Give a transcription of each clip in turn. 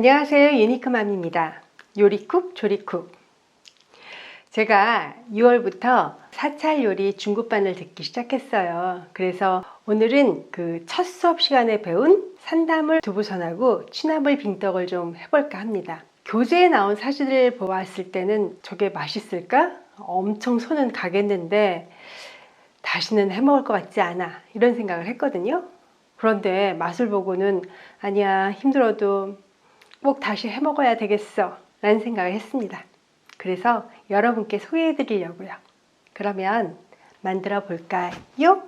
안녕하세요. 유니크맘입니다. 요리쿡, 조리쿡. 제가 6월부터 사찰 요리 중급반을 듣기 시작했어요. 그래서 오늘은 그 첫 수업 시간에 배운 산나물 두부선하고 취나물 빙떡을 좀 해볼까 합니다. 교재에 나온 사진을 보았을 때는 저게 맛있을까? 엄청 손은 가겠는데 다시는 해먹을 것 같지 않아. 이런 생각을 했거든요. 그런데 맛을 보고는 아니야, 힘들어도 꼭 다시 해 먹어야 되겠어. 라는 생각을 했습니다. 그래서 여러분께 소개해 드리려고요. 그러면 만들어 볼까요?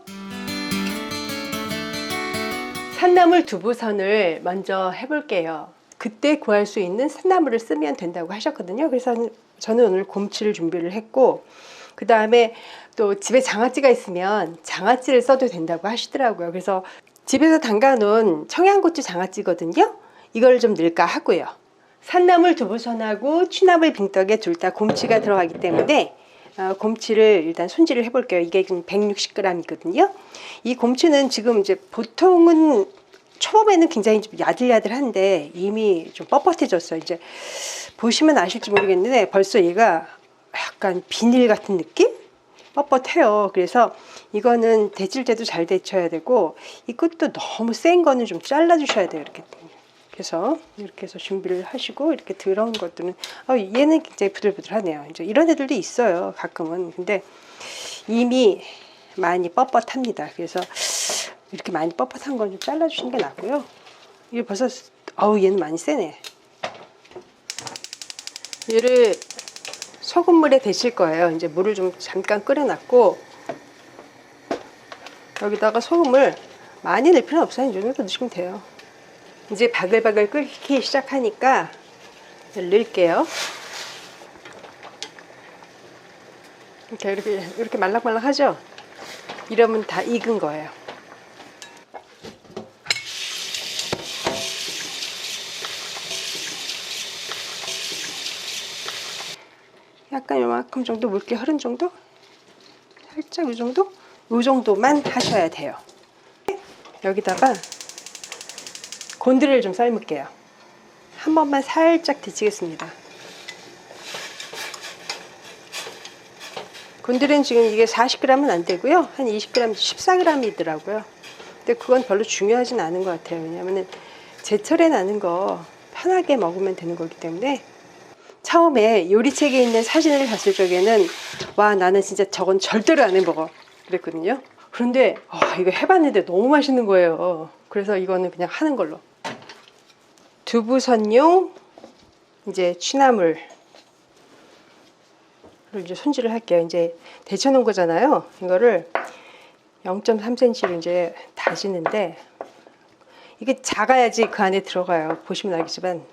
산나물 두부선을 먼저 해볼게요. 그때 구할 수 있는 산나물을 쓰면 된다고 하셨거든요. 그래서 저는 오늘 곰치를 준비를 했고, 그 다음에 또 집에 장아찌가 있으면 장아찌를 써도 된다고 하시더라고요. 그래서 집에서 담가 놓은 청양고추 장아찌거든요. 이걸 좀 넣을까 하고요. 산나물 두부선하고 취나물 빙떡에 둘 다 곰치가 들어가기 때문에 어, 곰치를 일단 손질을 해볼게요. 이게 지금 160g이거든요. 이 곰치는 지금 이제 보통은 처음에는 굉장히 좀 야들야들한데 이미 좀 뻣뻣해졌어요. 이제 보시면 아실지 모르겠는데 벌써 얘가 약간 비닐 같은 느낌? 뻣뻣해요. 그래서 이거는 데칠 때도 잘 데쳐야 되고 이 끝도 너무 센 거는 좀 잘라 주셔야 돼요. 이렇게. 그래서 이렇게 해서 준비를 하시고 이렇게 들어온 것들은 어, 얘는 굉장히 부들부들하네요. 이제 이런 애들도 있어요. 가끔은. 근데 이미 많이 뻣뻣합니다. 그래서 이렇게 많이 뻣뻣한 건 좀 잘라 주시는 게 낫고요. 이게 벌써 어우 얘는 많이 세네. 얘를 소금물에 데칠 거예요. 이제 물을 좀 잠깐 끓여놨고 여기다가 소금을 많이 넣을 필요는 없어요. 이 정도 넣으시면 돼요. 이제 바글바글 끓기 시작하니까 넣을게요. 이렇게 이렇게 이렇게 말랑말랑하죠? 이러면 다 익은 거예요. 약간 요만큼 정도 물기 흐른 정도? 살짝 이 정도? 이 정도만 하셔야 돼요. 여기다가 곤드레를 좀 삶을게요. 한 번만 살짝 데치겠습니다. 곤드레는 지금 이게 40g은 안 되고요. 한 20g, 14g이더라고요. 근데 그건 별로 중요하진 않은 것 같아요. 왜냐면은 제철에 나는 거 편하게 먹으면 되는 거기 때문에 처음에 요리책에 있는 사진을 봤을 적에는 와 나는 진짜 저건 절대로 안 해먹어 그랬거든요. 그런데 어, 이거 해봤는데 너무 맛있는 거예요. 그래서 이거는 그냥 하는 걸로. 두부선용 이제 취나물 를 이제 손질을 할게요. 이제 데쳐놓은 거잖아요. 이거를 0.3cm로 이제 다지는데 이게 작아야지 그 안에 들어가요. 보시면 알겠지만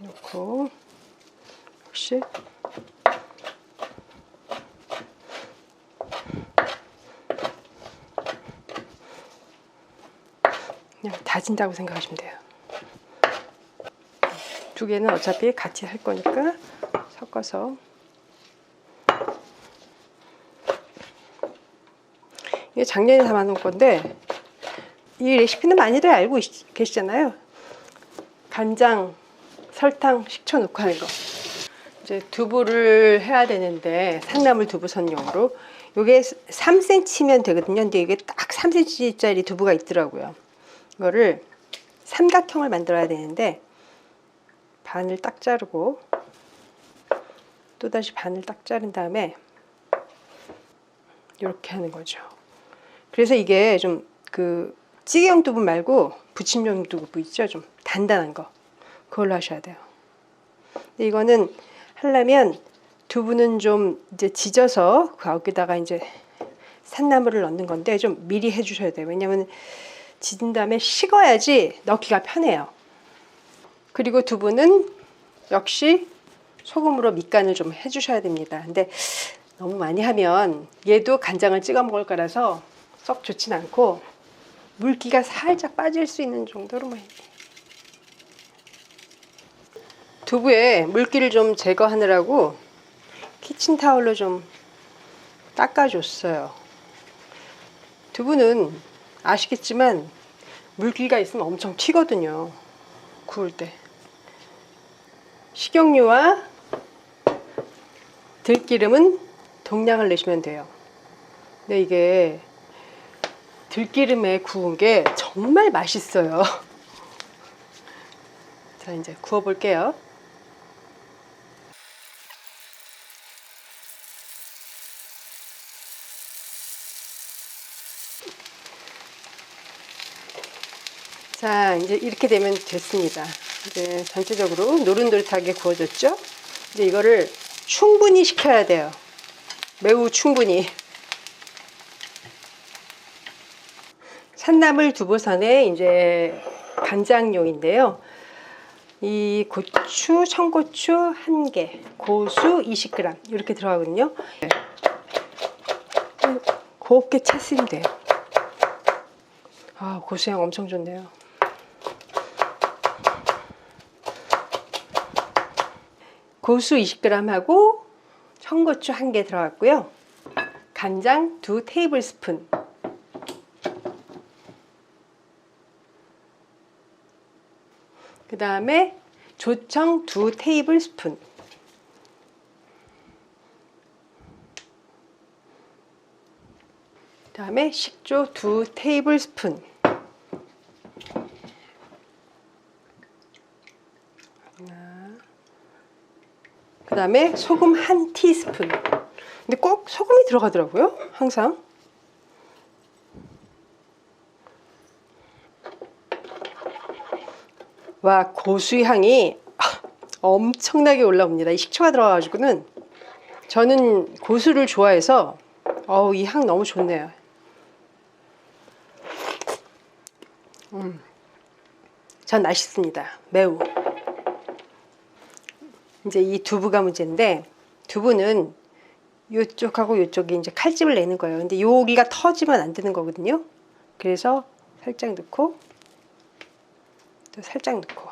넣고 혹시 다진다고 생각하시면 돼요. 두 개는 어차피 같이 할 거니까 섞어서 이게 작년에 담아놓은 건데 이 레시피는 많이들 알고 계시잖아요. 간장, 설탕, 식초 넣고 하는 거. 이제 두부를 해야 되는데 산나물 두부 선용으로 이게 3cm면 되거든요. 근데 이게 딱 3cm짜리 두부가 있더라고요. 이거를 삼각형을 만들어야 되는데 반을 딱 자르고 또다시 반을 딱 자른 다음에 이렇게 하는 거죠. 그래서 이게 좀 그 찌개용 두부 말고 부침용 두부 있죠? 좀 단단한 거. 그걸로 하셔야 돼요. 근데 이거는 하려면 두부는 좀 이제 지져서 거기다가 이제 산나물을 넣는 건데 좀 미리 해주셔야 돼요. 왜냐면 지진 다음에 식어야지 넣기가 편해요. 그리고 두부는 역시 소금으로 밑간을 좀 해주셔야 됩니다. 근데 너무 많이 하면 얘도 간장을 찍어 먹을 거라서 썩 좋진 않고 물기가 살짝 빠질 수 있는 정도로만 두부에 물기를 좀 제거하느라고 키친타올로 좀 닦아줬어요. 두부는 아시겠지만 물기가 있으면 엄청 튀거든요. 구울 때. 식용유와 들기름은 동량을 내시면 돼요. 근데 이게 들기름에 구운 게 정말 맛있어요. 자, 이제 구워 볼게요. 자, 이제 이렇게 되면 됐습니다. 이제 전체적으로 노릇노릇하게 구워졌죠? 이제 이거를 충분히 식혀야 돼요. 매우 충분히. 산나물 두부선에 이제 간장용인데요. 이 고추, 청고추 1개, 고수 20g 이렇게 들어가거든요. 네. 곱게 채쓰면 돼요. 아, 고수향 엄청 좋네요. 고수 20g하고 청고추 1개 들어갔고요. 간장 2 테이블 스푼. 그 다음에 조청 2 테이블 스푼. 그 다음에 식초 2 테이블 스푼. 그 다음에 소금 한 티스푼. 근데 꼭 소금이 들어가더라고요. 항상. 와, 고수의 향이 엄청나게 올라옵니다. 이 식초가 들어가 가지고는 저는 고수를 좋아해서 어우, 이 향 너무 좋네요. 음, 전 맛있습니다. 매우. 이제 이 두부가 문제인데 두부는 이쪽하고 이쪽이 이제 칼집을 내는 거예요. 근데 여기가 터지면 안 되는 거거든요. 그래서 살짝 넣고 또 살짝 넣고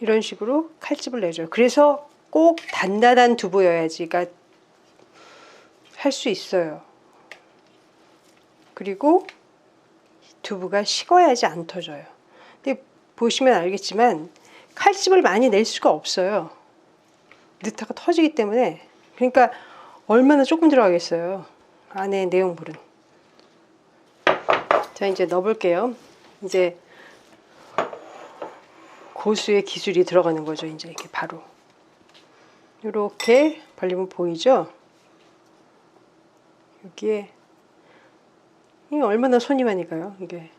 이런 식으로 칼집을 내줘요. 그래서 꼭 단단한 두부여야지가 할 수 있어요. 그리고 두부가 식어야지 안 터져요. 근데 보시면 알겠지만 칼집을 많이 낼 수가 없어요. 넣다가 터지기 때문에 그러니까 얼마나 조금 들어가겠어요. 안에 내용물은. 자 이제 넣어볼게요. 이제 고수의 기술이 들어가는 거죠. 이제 이렇게 바로 이렇게 벌리면 보이죠? 여기에 이게 얼마나 손이 많이 가요. 이게.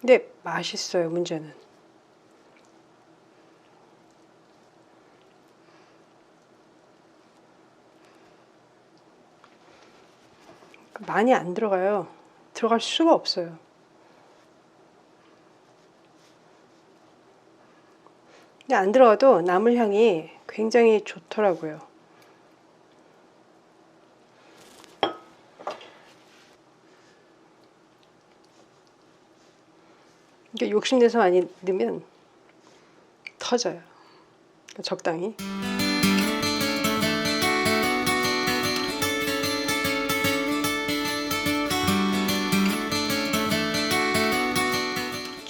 근데 맛있어요. 문제는. 많이 안 들어가요. 들어갈 수가 없어요. 근데 안 들어가도 나물 향이 굉장히 좋더라고요. 이게 욕심내서 많이 넣으면 터져요. 적당히.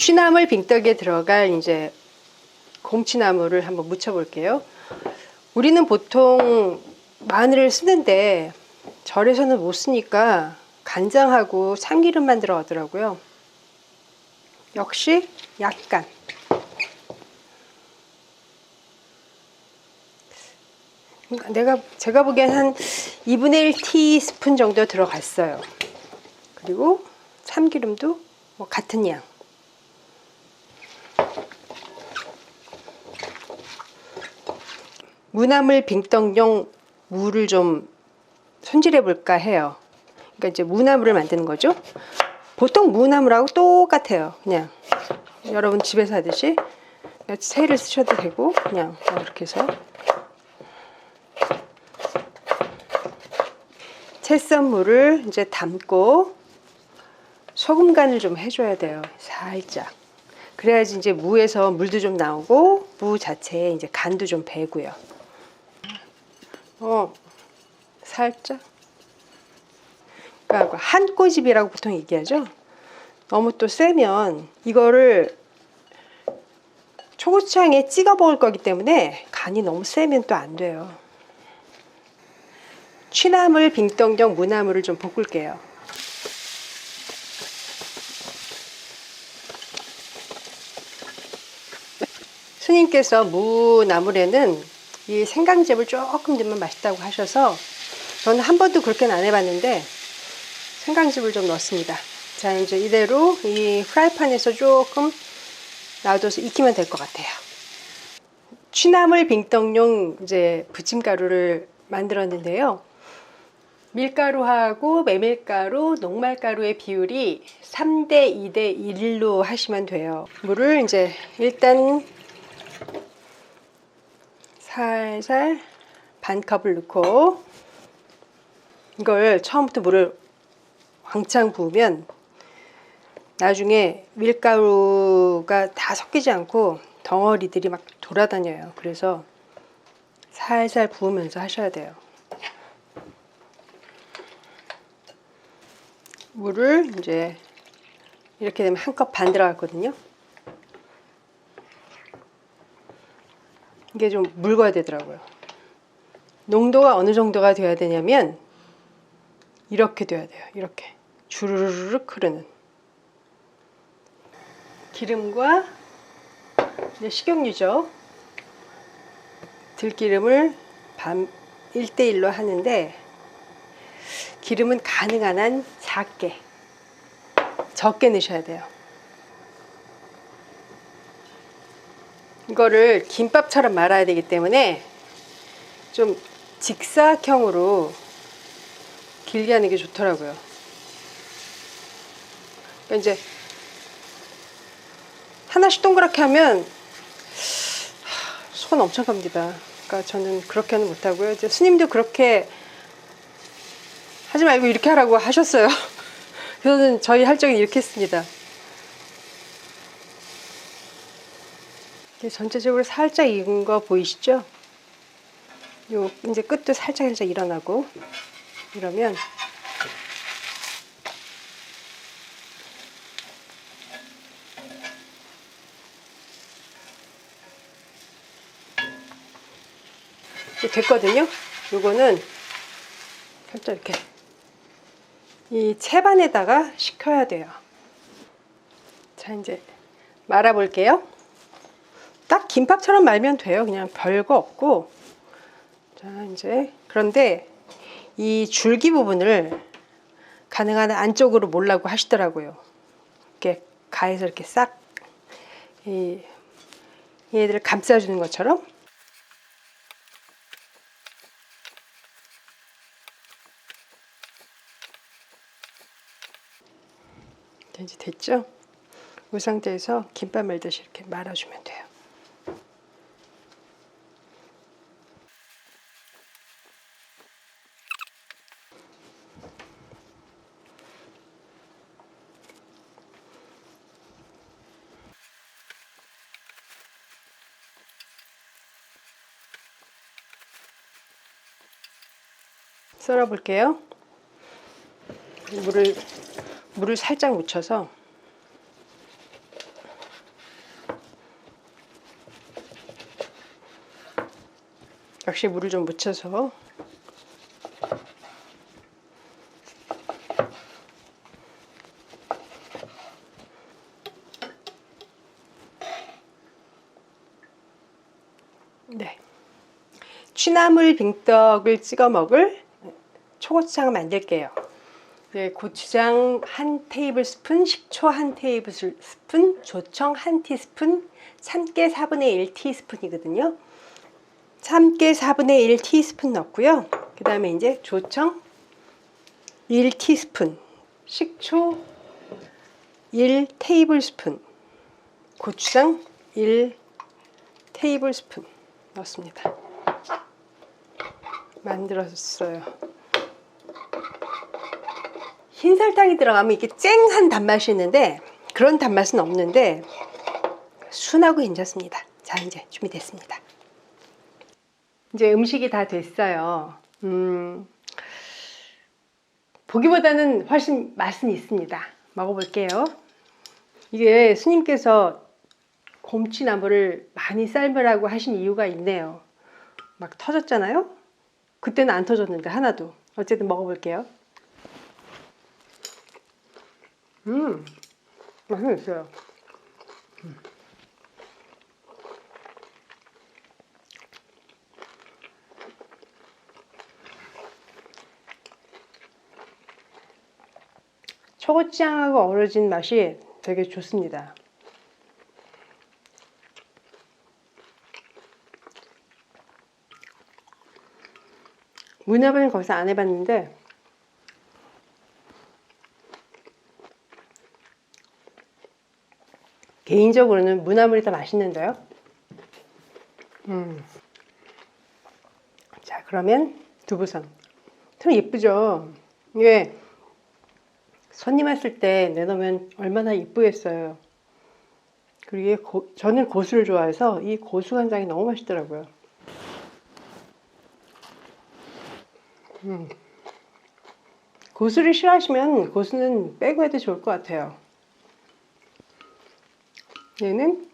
취나물 빙떡에 들어갈 이제 곰치나물을 한번 무쳐볼게요. 우리는 보통 마늘을 쓰는데 절에서는 못 쓰니까 간장하고 참기름만 들어가더라고요. 역시 약간. 내가 제가 보기엔 한 2분의 1 티스푼 정도 들어갔어요. 그리고 참기름도 뭐 같은 양. 무나물 빙떡용 무를 좀 손질해 볼까 해요. 그러니까 이제 무나물을 만드는 거죠. 보통 무나물하고 똑같아요. 그냥 여러분 집에서 하듯이 새를 쓰셔도 되고 그냥 이렇게 해서 채썬 물을 이제 담고 소금 간을 좀 해줘야 돼요. 살짝. 그래야지 이제 무에서 물도 좀 나오고 무 자체에 이제 간도 좀 배고요. 어, 살짝. 그러니까 한 꼬집이라고 보통 얘기하죠. 너무 또 세면 이거를 초고추장에 찍어 먹을 거기 때문에 간이 너무 세면 또 안 돼요. 취나물, 빙떡용, 무나물을 좀 볶을게요. 스님께서 무나물에는 이 생강즙을 조금 넣으면 맛있다고 하셔서 저는 한 번도 그렇게는 안 해봤는데 생강즙을 좀 넣습니다. 자 이제 이대로 이 프라이팬에서 조금 놔둬서 익히면 될 것 같아요. 취나물 빙떡용 이제 부침가루를 만들었는데요. 밀가루하고 메밀가루, 녹말가루의 비율이 3대 2대 1로 하시면 돼요. 물을 이제 일단 살살 반 컵을 넣고 이걸 처음부터 물을 왕창 부으면 나중에 밀가루가 다 섞이지 않고 덩어리들이 막 돌아다녀요. 그래서 살살 부으면서 하셔야 돼요. 물을 이제 이렇게 되면 한 컵 반 들어갔거든요. 이게 좀 묽어야 되더라고요. 농도가 어느 정도가 돼야 되냐면 이렇게 돼야 돼요. 이렇게 주르륵 흐르는 기름과 식용유죠. 들기름을 반 1대1로 하는데 기름은 가능한 한 작게 적게 넣으셔야 돼요. 이거를 김밥처럼 말아야 되기 때문에 좀 직사각형으로 길게 하는 게 좋더라고요. 그러니까 이제 하나씩 동그랗게 하면 손 엄청 갑니다. 그러니까 저는 그렇게는 못하고요. 이제 스님도 그렇게 하지 말고 이렇게 하라고 하셨어요. 저는 저희 할 적은 이렇게 했습니다. 이제 전체적으로 살짝 익은 거 보이시죠? 요 이제 끝도 살짝 살짝 일어나고 이러면 됐거든요. 요거는 살짝 이렇게 이 채반에다가 식혀야 돼요. 자 이제 말아 볼게요. 딱 김밥처럼 말면 돼요. 그냥 별거 없고. 자, 이제 그런데 이 줄기 부분을 가능한 한 안쪽으로 몰라고 하시더라고요. 이렇게 가해서 이렇게 싹 이, 얘들을 감싸주는 것처럼. 자, 이제 됐죠? 이 상태에서 김밥 말듯이 이렇게 말아주면 돼요. 썰어 볼게요. 물을 물을 살짝 묻혀서 역시 물을 좀 묻혀서 네. 취나물 빙떡을 찍어 먹을 초고추장을 만들게요. 네, 고추장 한 테이블 스푼, 식초 한 테이블 스푼, 조청 한 티스푼, 참깨 4분의 1 티스푼이거든요. 참깨 4분의 1 티스푼 넣고요. 그 다음에 이제 조청 1 티스푼, 식초 1 테이블 스푼, 고추장 1 테이블 스푼 넣습니다. 만들었어요. 흰 설탕이 들어가면 이게 쨍한 단맛이 있는데 그런 단맛은 없는데 순하고 괜찮습니다. 자 이제 준비됐습니다. 이제 음식이 다 됐어요. 음, 보기보다는 훨씬 맛은 있습니다. 먹어볼게요. 이게 스님께서 곰치나물을 많이 삶으라고 하신 이유가 있네요. 막 터졌잖아요? 그때는 안 터졌는데 하나도. 어쨌든 먹어볼게요. 음, 맛은 있어요. 음. 초고추장하고 어우러진 맛이 되게 좋습니다. 문합은 거기서 안 해봤는데 개인적으로는 문화물이 더 맛있는데요. 음. 자, 그러면 두부선. 참 예쁘죠? 이게 손님 왔을 때 내놓으면 얼마나 예쁘겠어요. 그리고 고- 저는 고수를 좋아해서 이 고수 간장이 너무 맛있더라고요. 음. 고수를 싫어하시면 고수는 빼고 해도 좋을 것 같아요. 얘는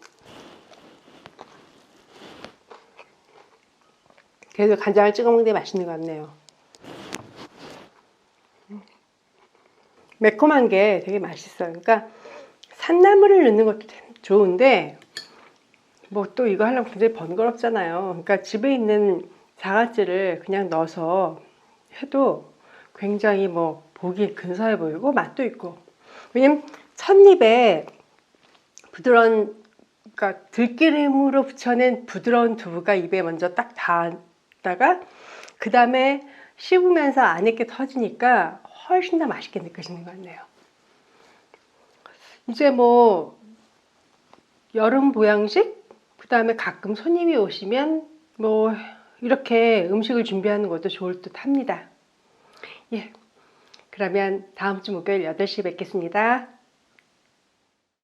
그래도 간장을 찍어 먹는 게 맛있는 것 같네요. 매콤한 게 되게 맛있어요. 그러니까 산나물을 넣는 것도 참 좋은데 뭐 또 이거 하려면 굉장히 번거롭잖아요. 그러니까 집에 있는 자갈치를 그냥 넣어서 해도 굉장히 뭐 보기 근사해 보이고 맛도 있고 왜냐면 첫 입에 부드러운 그러니까 들기름으로 부쳐낸 부드러운 두부가 입에 먼저 딱 닿다가 그 다음에 씹으면서 안에 게 터지니까 훨씬 더 맛있게 느껴지는 것 같네요. 이제 뭐 여름 보양식 그 다음에 가끔 손님이 오시면 뭐 이렇게 음식을 준비하는 것도 좋을 듯 합니다. 예. 그러면 다음 주 목요일 8시 뵙겠습니다.